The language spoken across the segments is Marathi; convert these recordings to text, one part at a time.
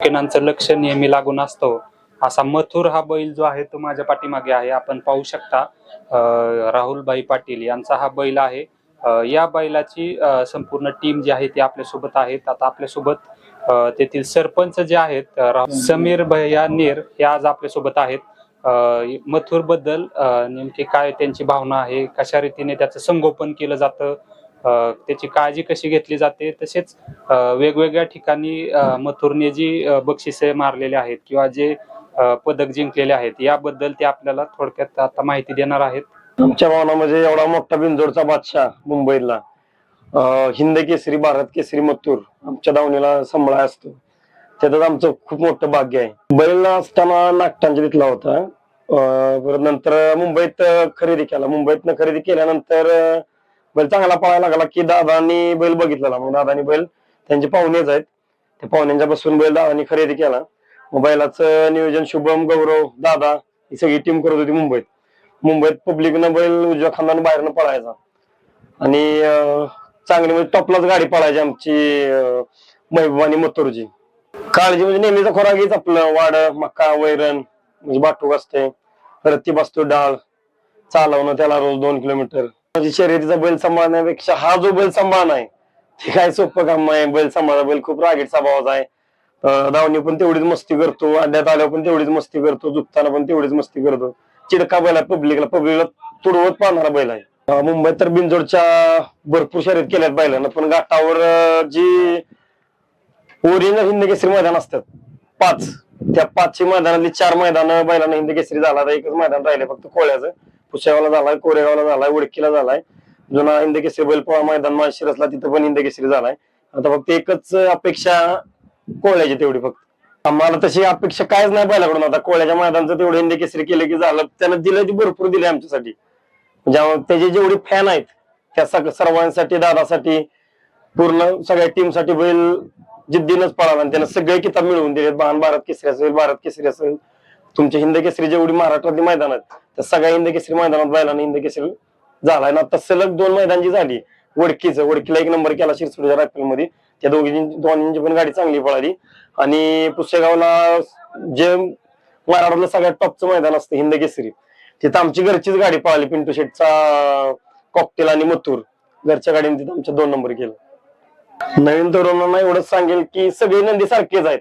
किनांचं लक्ष नेहमी लागून असतो. असा मथुर हा बैल जो आहे तो माझ्या पाठीमागे आहे. आपण पाहू शकता राहुलभाई पाटील यांचा हा बैल आहे. या बैलाची संपूर्ण टीम जी आहे ती आपल्यासोबत आहेत. आता आपल्यासोबत सोबत तेथील सरपंच जे आहेत समीर भैया नीर हे आज आपल्यासोबत आहेत. मथुरबद्दल नेमकी काय त्यांची भावना आहे कशा रीतीने त्याचं संगोपन केलं जातं त्याची काळजी कशी घेतली जाते? तसेच वेगवेगळ्या ठिकाणी मथुरने जी बक्षिसे मारलेले आहेत किंवा जे पदक जिंकलेले आहेत याबद्दल ते आपल्याला थोडक्यात आता माहिती देणार आहेत. आमच्या भावनामध्ये एवढा मोठा बिंजोडचा बादशाह मुंबईला. हिंद केसरी भारत केसरी मथुर आमच्या दावणीला सांभाळा असतो. त्यातच आमचं खूप मोठं भाग्य आहे. बैल असताना नागटांच्या तिथला होता. नंतर मुंबईत खरेदी केला. मुंबईतनं खरेदी केल्यानंतर बैल चांगला पळायला लागला की दादानी बैल बघितलेला. मग दादानी बैल त्यांचे पाहुणेच आहेत. त्या पाहुण्यांच्या बसून बैल दादानी खरेदी केला. मग बैलाचं नियोजन शुभम गौरव दादा ही सगळी टीम करत होती मुंबईत. मुंबईत पब्लिकनं बैल उजव्या खांदाने बाहेरनं पळायचा. आणि चांगली म्हणजे टॉपलाच गाडी पळायची आमची महबूब आणि मथुरची काळजी म्हणजे नेहमीचा खोराक हेच आपलं. वाड मका वैरण म्हणजे बाटूक असते. परत ती बसतो डाळ चालवणं त्याला रोज दोन किलोमीटर. म्हणजे शर्यतीचा बैल सांभाळण्यापेक्षा हा जो बैल सांभाळणं आहे ते काय सोपं काम आहे बैल सांभाळा बैल खूप रागीट स्वभावाचा आहे. धावणी पण तेवढीच मस्ती करतो अड्ड्यात आल्यावर पण तेवढीच मस्ती करतो झुकताना पण तेवढीच मस्ती करतो. चिडका बैल आहे पब्लिकला पब्लिकला तुडवत पाहणारा बैल आहे. मुंबईत तर बिनजोडच्या भरपूर शर्यत केल्यात बैलांना पण घाटावर जी ओरिजिनल हिंद केसरी मैदान असतात पाच. त्या पाचशे मैदानातली चार मैदान बैलांना हिंद केसरी झाला एकच मैदान राहिले फक्त कोळ्याचं. पुसेगावला झालाय कोरेगावला झालाय उडकीला झालाय. जुना इंदकेसरी बैलपोळा मैदान माशिरसला तिथं पण हिंद केसरी झालाय. आता फक्त एकच अपेक्षा कोळ्याची तेवढी फक्त. आम्हाला तशी अपेक्षा कायच नाही बैलाकडून. आता कोळ्याच्या मैदानचं तेवढं इंदकेसरी केसरी केलं की झालं त्यानं दिलं ते भरपूर दिले आमच्यासाठी. म्हणजे त्याचे जेवढे फॅन आहेत त्या सर्वांसाठी दादासाठी पूर्ण सगळ्या टीमसाठी बैल जिद्दीनच पळाला आणि त्यानं सगळे किताब मिळवून दिले महान भारत केसरी असेल भारत केसरी असेल तुमच्या हिंद केसरी जेवढी महाराष्ट्रातली मैदान आहेत तर सगळ्या इंदकेसरी मैदानात बैलांना इंदकेसरी झालाय. ना आता सलग दोन मैदानची झाली. वडकीचं. वडकीला एक नंबर केला शिरसोडच्या रायफलमध्ये त्या दोघी दोन्हींची पण गाडी चांगली पळाली. आणि पुसेगावला जे महाराष्ट्रातलं सगळ्यात टॉपचं मैदान असतं हिंदकेसरी तिथं आमची घरचीच गाडी पळाली. पिंटू शेटचा कॉकटेल आणि मथुर. घरच्या गाडीने तिथं आमच्या दोन नंबर केलं. नवीन तरुणांना एवढंच सांगेल की सगळे नंदी सारखेच आहेत.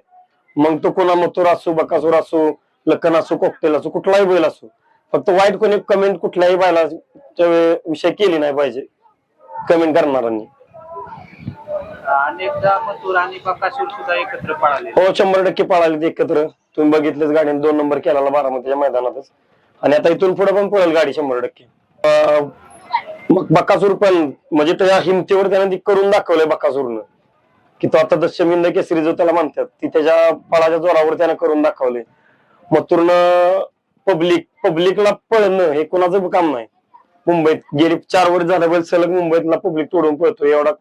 मग तो कोणा मथुर असो बकासूर असो लखन असो कॉकटेल असो कुठलाही बैल असो. फक्त वाईट कोणी कमेंट कुठल्याही बैलाच्या विषय केली नाही पाहिजे. कमेंट करणाऱ्यांनी. अनेकदा मथुर आणि बकासूर सुद्धा एकत्र पळाले हो शंभर टक्के पळाले एकत्र. तुम्ही बघितलेच गाडीने दोन नंबर केला बारामतीच्या मैदानातच. आणि आता इथून पुढे पण पळेल गाडी शंभर टक्के. मग बकासूर पण म्हणजे त्या हिमतीवर त्याने करून दाखवलंय बकासूरनं. की तो आता दशमिंद केसरी जो त्याला म्हणतात ती त्याच्या पळाच्या जोरावर त्याने करून दाखवले मथुरनं पब्लिक पब्लिकला पळणं हे कोणाचं काम नाही. मुंबईत गेली चार वर्ष झालं बैल सलग मुंबईतला पब्लिक तोडून पळतो एवढा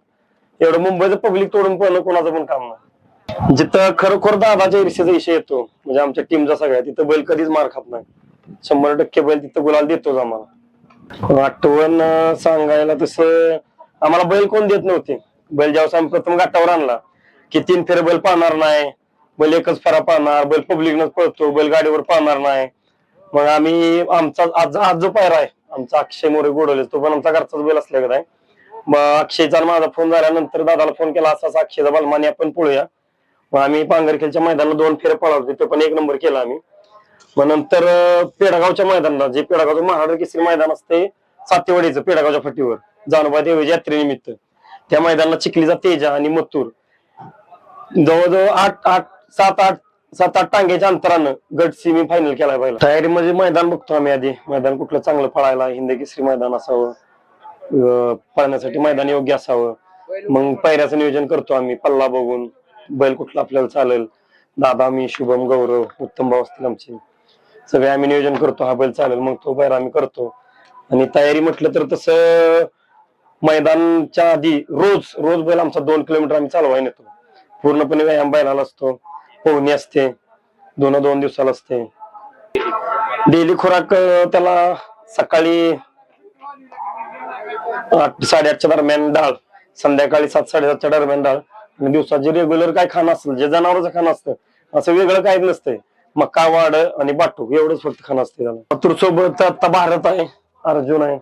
एवढं मुंबईचं पब्लिक तोडून पळणं कोणाचं पण काम नाही. जिथं खरोखर दादाच्या ईर्षेचा विषय येतो म्हणजे आमच्या टीमचा सगळ्या तिथं बैल कधीच मार खात नाही. शंभर टक्के बैल तिथं गुलाल देतोच आम्हाला. आठवण सांगायला तसं आम्हाला बैल कोण देत नव्हते. बैल ज्यावेळेस आम्ही प्रथम घाटावर आणला की तीन फेर बैल पाहणार नाही बैल एकच फेरा पाहणार बैल पब्लिकनच पळतो बैल गाडीवर पाहणार नाही. मग आम्ही आमचा आज आज जो पायरा आहे आमचा अक्षय मोरे गोडवले तो पण आमचा घरचाच बैल असल्या आहे. मग अक्षयचा माझा फोन झाल्यानंतर दादाला फोन केला असा अक्षयचा बलमानी आपण पळूया. मग आम्ही पांगरखेलच्या मैदानाला दोन फेर होते ते पण एक नंबर केला आम्ही. मग नंतर पेडगावच्या मैदानाला जे पेडगावचं महाराष्ट्र केसरी मैदान असते सातेवाडीचं पेडगावच्या फाटीवर जानोबा देवी यात्रेनिमित्त. त्या मैदानाला चिखलीचा तेजा आणि मत्तूर जवळजवळ आठ आठ सात आठ सात आठ टांग्याच्या अंतरानं गट सेमी फायनल केला पाहिजे तयारी म्हणजे मैदान बघतो आम्ही आधी. मैदान कुठलं चांगलं पळायला हिंद केसरी मैदान असावं पळण्यासाठी मैदान योग्य असावं. मग पायऱ्याचं नियोजन करतो आम्ही पल्ला बघून बैल कुठला आपल्याला चालेल. दादा मी शुभम गौरव उत्तम भाऊ असतील आमचे. सगळे आम्ही नियोजन करतो हा बैल चालेल मग तो बैल आम्ही करतो. आणि तयारी म्हटलं तर तसं मैदानच्या आधी रोज रोज बैल आमचा दोन किलोमीटर आम्ही चालवाय नेतो. पूर्णपणे व्यायाम बैलाला असतो. पोहणी असते दोन दोन दिवसाला असते. डेली खुराक त्याला सकाळी आठ साडेआठच्या दरम्यान डाळ संध्याकाळी सात साडेसातच्या दरम्यान डाळ आणि दिवसाचे रेग्युलर काय खाणं असेल जे जनावरचं खाणं असतं असं वेगळं काय नसतंय मका वाड आणि बाटू एवढंच फक्त खाणं असते त्याला. मथुर सोबत आता भारत आहे अर्जुन आहे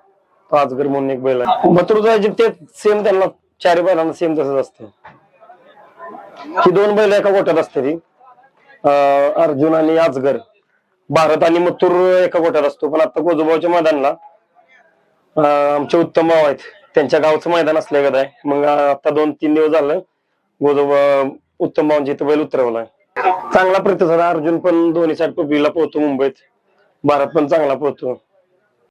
पाच घर म्हणून एक बैल आहे. मथुरचा ते सेम त्यांना चारी बैलांना सेम तसंच असते. ही दोन बैल एका गोट्यात असते ती. अर्जुन आणि आजगर. भारत आणि मथुर एका गोट्यात असतो. पण आता गोजोबावच्या मैदानला आमचे उत्तम भाव आहेत. त्यांच्या गावचं मैदान असल्या आहे मग आता दोन तीन दिवस झालं गोजोबा उत्तम भावांची इथं बैल उतरवलाय चांगला प्रतिसाद अर्जुन पण दोन्ही साईड पब्लिकला पोहतो मुंबईत. भारत पण चांगला पोहतो.